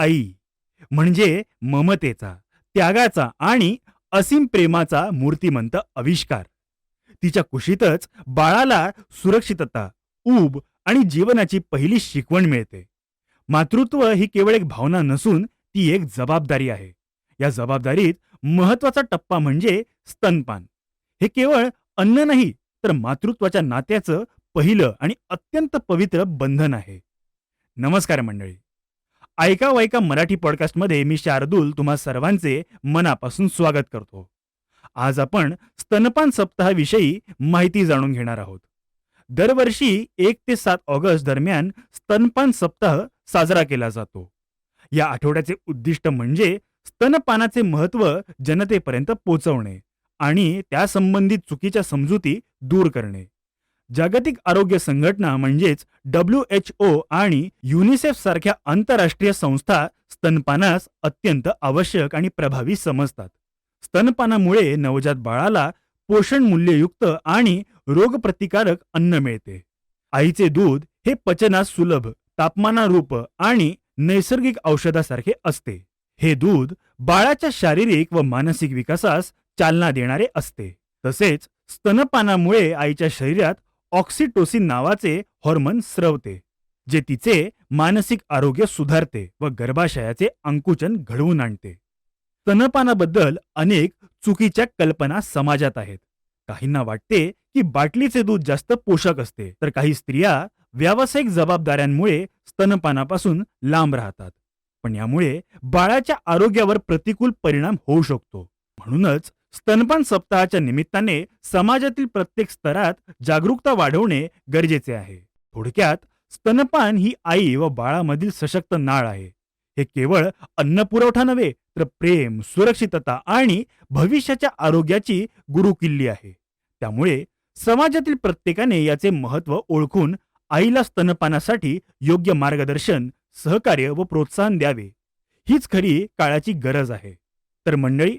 आई म्हणजे ममतेचा त्यागाचा आणि असीम प्रेमाचा मूर्तिमंत आविष्कार. तिच्या कुशीतच बाळाला सुरक्षितता ऊब आणि जीवनाची पहिली शिकवण मिळते. मातृत्व ही केवळ एक भावना नसून ती एक जबाबदारी आहे. या जबाबदारीत महत्त्वाचा टप्पा म्हणजे स्तनपान. हे केवळ अन्न नाही तर मातृत्वाच्या नात्याचं पहिलं आणि अत्यंत पवित्र बंधन आहे. नमस्कार मंडळी. ऐका वायका मराठी पॉडकास्टमध्ये मी शार्दूल तुम्हा सर्वांचे मनापासून स्वागत करतो. आज आपण स्तनपान सप्ताहाविषयी माहिती जाणून घेणार आहोत. दरवर्षी एक ते सात ऑगस्ट दरम्यान स्तनपान सप्ताह साजरा केला जातो. या आठवड्याचे उद्दिष्ट म्हणजे स्तनपानाचे महत्त्व जनतेपर्यंत पोहोचवणे आणि त्यासंबंधित चुकीच्या समजुती दूर करणे. जागतिक आरोग्य संघटना म्हणजेच डब्ल्यू एच ओ आणि युनिसेफ सारख्या आंतरराष्ट्रीय संस्था स्तनपानास अत्यंत आवश्यक आणि प्रभावी समजतात. स्तनपानामुळे नवजात बाळाला पोषण मूल्ययुक्त आणि रोगप्रतिकारक अन्न मिळते. आईचे दूध हे पचनास सुलभ तापमानारूप आणि नैसर्गिक औषधासारखे असते. हे दूध बाळाच्या शारीरिक व मानसिक विकासास चालना देणारे असते. तसेच स्तनपानामुळे आईच्या शरीरात ऑक्सिटोसिन नावाचे हॉर्मोन स्रवते जे तिचे मानसिक आरोग्य सुधारते व गर्भाशयाचे अंकुचन घडवून आणते. स्तनपानाबद्दल अनेक चुकीच्या कल्पना समाजात आहेत. काहींना वाटते की बाटलीचे दूध जास्त पोषक असते तर काही स्त्रिया व्यावसायिक जबाबदाऱ्यांमुळे स्तनपानापासून लांब राहतात. पण यामुळे बाळाच्या आरोग्यावर प्रतिकूल परिणाम होऊ शकतो. म्हणूनच स्तनपान सप्ताहाच्या निमित्ताने समाजातील प्रत्येक स्तरात जागरूकता वाढवणे गरजेचे आहे. थोडक्यात स्तनपान ही आई व बाळामधील सशक्त नाळ आहे. हे केवळ अन्न पुरवठा नव्हे तर प्रेम सुरक्षितता आणि भविष्याच्या आरोग्याची गुरुकिल्ली आहे. त्यामुळे समाजातील प्रत्येकाने याचे महत्त्व ओळखून आईला स्तनपानासाठी योग्य मार्गदर्शन सहकार्य व प्रोत्साहन द्यावे. हीच खरी काळाची गरज आहे. तर मंडळी